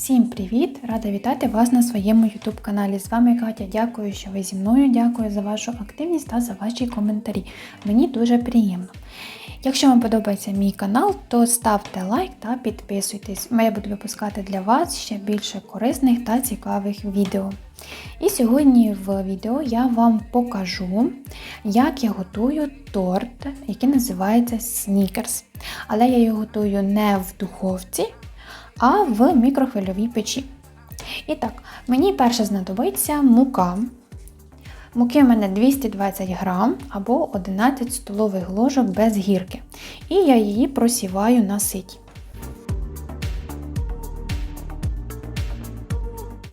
Всім привіт! Рада вітати вас на своєму YouTube каналі. З вами Катя. Дякую, що ви зі мною. Дякую за вашу активність та за ваші коментарі. Мені дуже приємно. Якщо вам подобається мій канал, то ставте лайк та підписуйтесь. Я буду випускати для вас ще більше корисних та цікавих відео. І сьогодні в відео я вам покажу, як я готую торт, який називається снікерс. Але я його готую не в духовці, а в мікрохвильовій печі. І так, мені перше знадобиться мука. Муки в мене 220 грам або 11 столових ложок без гірки. І я її просіваю на ситі.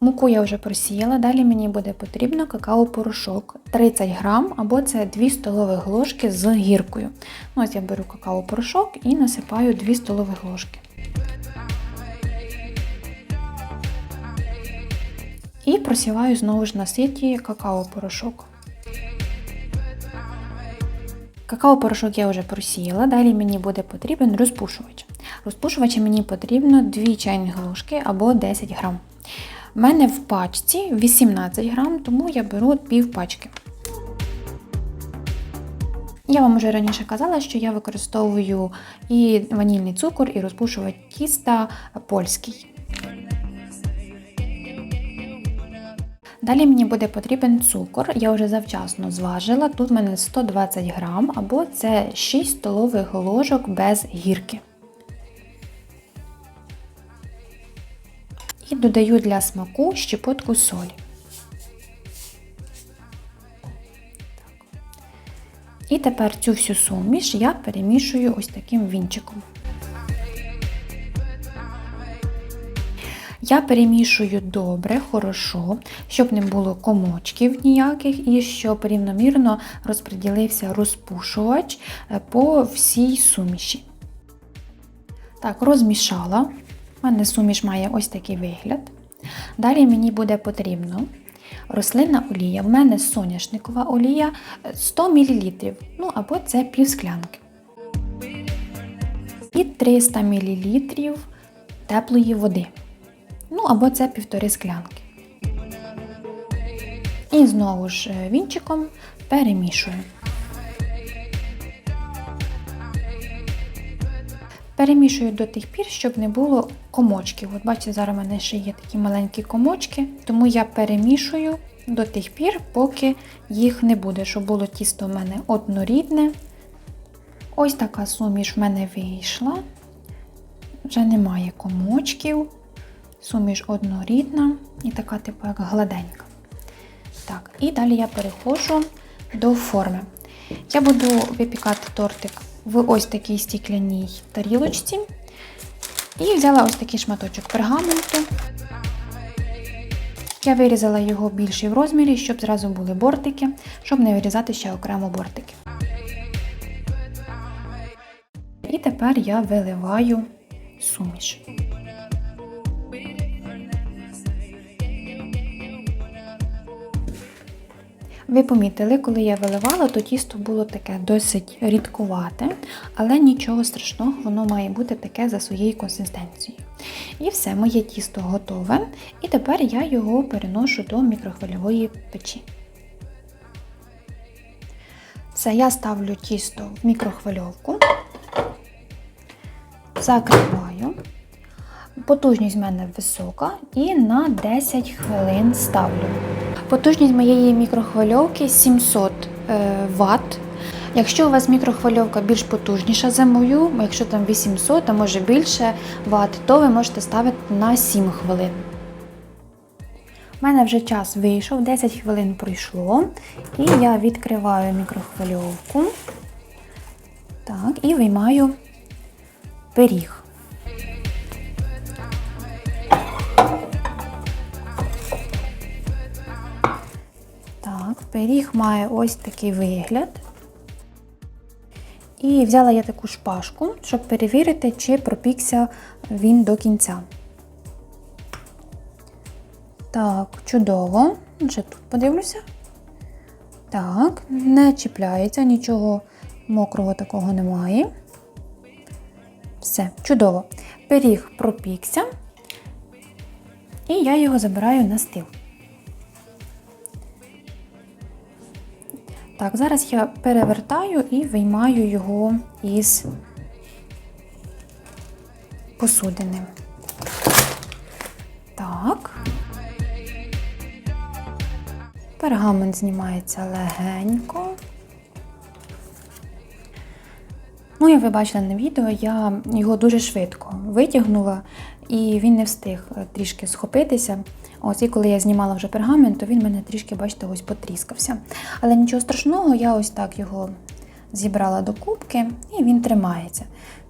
Муку я вже просіяла, далі мені буде потрібно какао-порошок 30 грам або це 2 столових ложки з гіркою. Ну, Ось я беру какао-порошок і насипаю 2 столових ложки. І просіваю знову ж на ситі какао-порошок. Какао-порошок я вже просіяла, далі мені буде потрібен розпушувач. Розпушувача мені потрібно 2 чайні ложки або 10 грам. У мене в пачці 18 грам, тому я беру пів пачки. Я вам вже раніше казала, що я використовую і ванільний цукор, і розпушувач тіста польський. Далі мені буде потрібен цукор, я вже завчасно зважила. Тут в мене 120 грам, або це 6 столових ложок без гірки. І додаю для смаку щепотку солі. І тепер цю всю суміш я перемішую ось таким вінчиком. Я перемішую добре, хорошо, щоб не було комочків ніяких і щоб рівномірно розподілився розпушувач по всій суміші. Так, розмішала. У мене суміш має ось такий вигляд. Далі мені буде потрібно рослинна олія. В мене соняшникова олія 100 мл, ну або це пів склянки. І 300 мл теплої води. Ну, або це півтори склянки. І знову ж вінчиком перемішую. Перемішую до тих пір, щоб не було комочків. От бачите, зараз у мене ще є такі маленькі комочки, тому я перемішую до тих пір, поки їх не буде, щоб було тісто в мене однорідне. Ось така суміш в мене вийшла. Вже немає комочків. Суміш однорідна і така, типу, як гладенька. Так, і далі я переходжу до форми. Я буду випікати тортик в ось такій стікляній тарілочці. І взяла ось такий шматочок пергаменту. Я вирізала його більший в розмірі, щоб зразу були бортики, щоб не вирізати ще окремо бортики. І тепер я виливаю суміш. Ви помітили, коли я виливала, то тісто було таке досить рідкувате, але нічого страшного, воно має бути таке за своєю консистенцією. І все, моє тісто готове. І тепер я його переношу до мікрохвильової печі. Все, я ставлю тісто в мікрохвильовку, закриваю. Потужність в мене висока і на 10 хвилин ставлю. Потужність моєї мікрохвильовки 700 Вт. Якщо у вас мікрохвильовка більш потужніша за мою, якщо там 800, а може більше Вт, то ви можете ставити на 7 хвилин. У мене вже час вийшов, 10 хвилин пройшло. І я відкриваю мікрохвильовку. Так, і виймаю пиріг. Пиріг має ось такий вигляд. І взяла я таку шпажку, щоб перевірити, чи пропікся він до кінця. Так, чудово. Вже тут подивлюся. Так, не чіпляється, нічого мокрого такого немає. Все, чудово. Пиріг пропікся. І я його забираю на стіл. Так, зараз я перевертаю і виймаю його із посудини. Так. Пергамент знімається легенько. Ну, як ви бачили на відео, я його дуже швидко витягнула, і він не встиг трішки схопитися. Ось і коли я знімала вже пергамент, то він мене трішки, бачите, ось потріскався. Але нічого страшного, я ось так його зібрала до кубки і він тримається.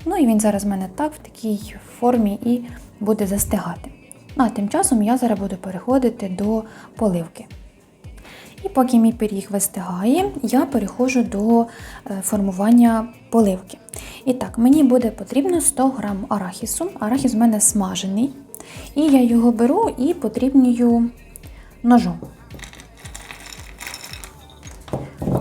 Ну і він зараз в мене так в такій формі і буде застигати. А тим часом я зараз буду переходити до поливки. І поки мій пиріг вистигає, я переходжу до е, формування поливки. І так, мені буде потрібно 100 г арахісу. Арахіс в мене смажений. І я його беру і потрібнюю ножом.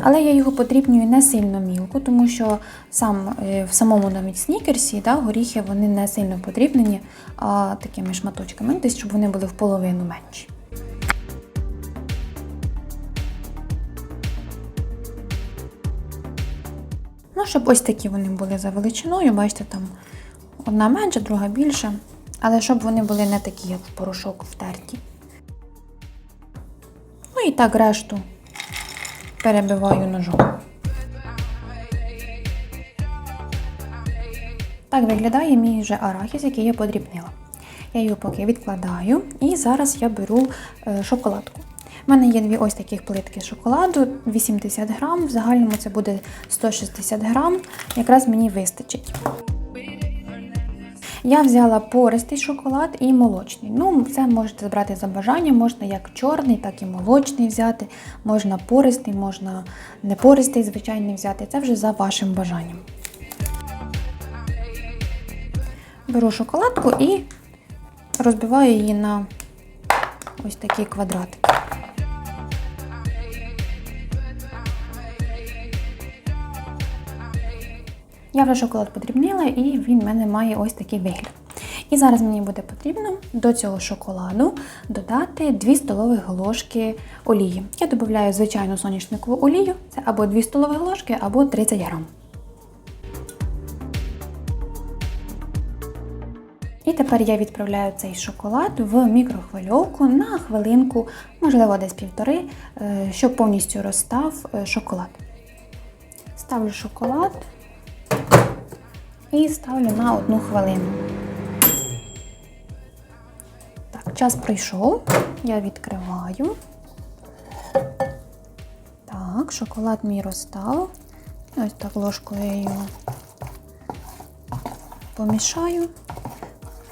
Але я його потрібнюю не сильно мілко, тому що сам, е, в самому навіть снікерсі да, горіхи вони не сильно потрібнені, а такими шматочками, десь щоб вони були в половину менші. Ну, щоб ось такі вони були за величиною, бачите, там одна менша, друга більша. Але щоб вони були не такі, як в порошок втерті. Ну і так решту перебиваю ножом. Так виглядає мій вже арахіс, який я подрібнила. Я його поки відкладаю, і зараз я беру е, шоколадку. У мене є дві ось таких плитки шоколаду, 80 грам, в загальному це буде 160 грам, якраз мені вистачить. Я взяла пористий шоколад і молочний. Ну, це можете збрати за бажанням, можна як чорний, так і молочний взяти. Можна пористий, можна не пористий, звичайний взяти. Це вже за вашим бажанням. Беру шоколадку і розбиваю її на ось такі квадратики. Я вже шоколад подрібнила і він в мене має ось такий вигляд. І зараз мені буде потрібно до цього шоколаду додати 2 столових ложки олії. Я додаю звичайну соняшникову олію, це або 2 столові ложки, або 30 грам. І тепер я відправляю цей шоколад в мікрохвильовку на хвилинку, можливо, десь півтори, е, щоб повністю розстав е, шоколад. Ставлю шоколад і ставлю на одну хвилину. Так, час пройшов, я відкриваю. Так, шоколад мій розстав. Ось так ложкою я його помішаю.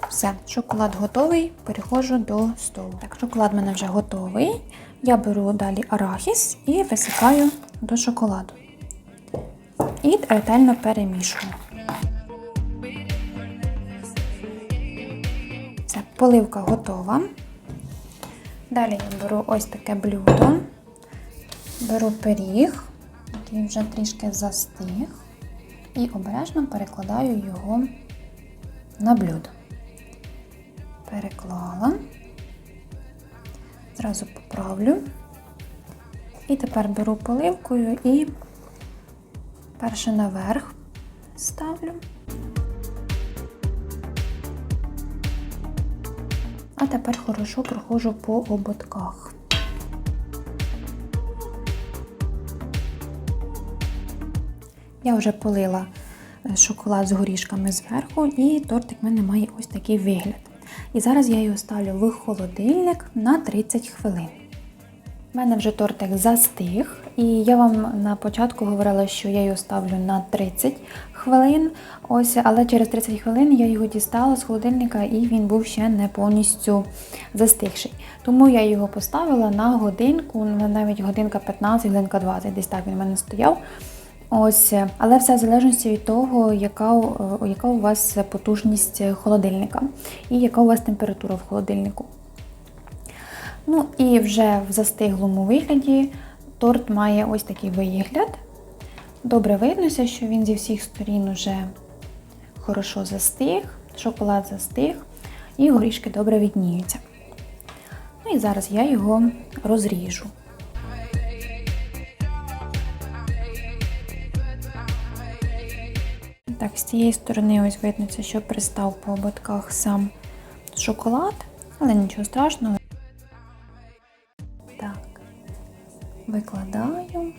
Все, шоколад готовий, переходжу до столу. Так, шоколад в мене вже готовий. Я беру далі арахіс і висипаю до шоколаду. І ретельно перемішую. Поливка готова. Далі я беру ось таке блюдо, беру пиріг, який вже трішки застиг, і обережно перекладаю його на блюдо. Переклала, зразу поправлю. І тепер беру поливкою і перше наверх ставлю. А тепер хорошо проходжу по ободках. Я вже полила е, шоколад з горішками зверху, і тортик в мене має ось такий вигляд. І зараз я його ставлю в холодильник на 30 хвилин. У мене вже тортик застиг, і я вам на початку говорила, що я його ставлю на 30 хвилин. Ось, але через 30 хвилин я його дістала з холодильника і він був ще не повністю застигший. Тому я його поставила на годинку, навіть годинка 15, годинка 20, десь так він в мене стояв. Ось, але все в залежності від того, яка, яка у вас потужність холодильника і яка у вас температура в холодильнику. Ну і вже в застиглому вигляді торт має ось такий вигляд. Добре виднося, що він зі всіх сторін вже хорошо застиг, шоколад застиг, і горішки добре відніються. Ну і зараз я його розріжу. Так, з цієї сторони ось видно, що пристав по ободках сам шоколад, але нічого страшного. Так, викладаю.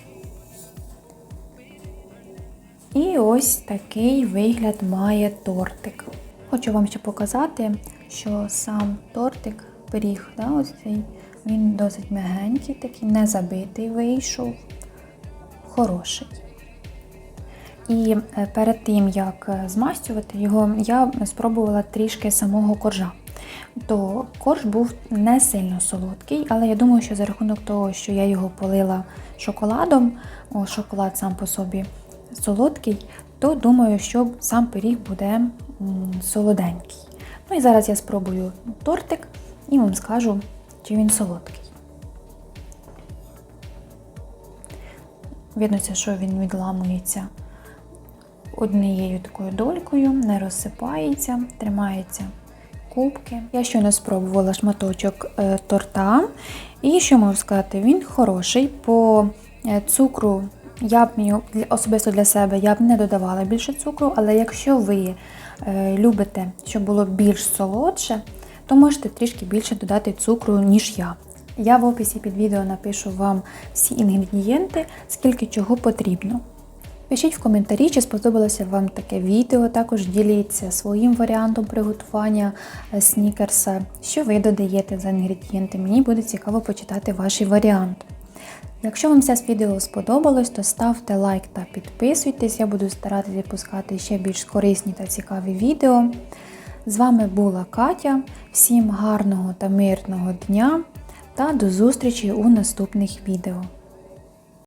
І ось такий вигляд має тортик. Хочу вам ще показати, що сам тортик, пиріг, да, ось цей, він досить мягенький, такий не забитий вийшов, хороший. І е, перед тим, як е, змастювати його, я спробувала трішки самого коржа. То корж був не сильно солодкий, але я думаю, що за рахунок того, що я його полила шоколадом, шоколад сам по собі солодкий, то думаю, що сам пиріг буде солоденький. Ну і зараз я спробую тортик і вам скажу, чи він солодкий. Видно, що він відламується однією такою долькою, не розсипається, тримається кубки. Я щойно спробувала шматочок е, торта. І що можу сказати, він хороший. По е, цукру я б мені- особисто для себе я б не додавала більше цукру, але якщо ви е, любите, щоб було більш солодше, то можете трішки більше додати цукру, ніж я. Я в описі під відео напишу вам всі інгредієнти, скільки чого потрібно. Пишіть в коментарі, чи сподобалося вам таке відео. Також діліться своїм варіантом приготування е, снікерса, що ви додаєте за інгредієнти. Мені буде цікаво почитати ваш варіант. Якщо вам це відео сподобалось, то ставте лайк та підписуйтесь. Я буду старатися випускати ще більш корисні та цікаві відео. З вами була Катя. Всім гарного та мирного дня та до зустрічі у наступних відео.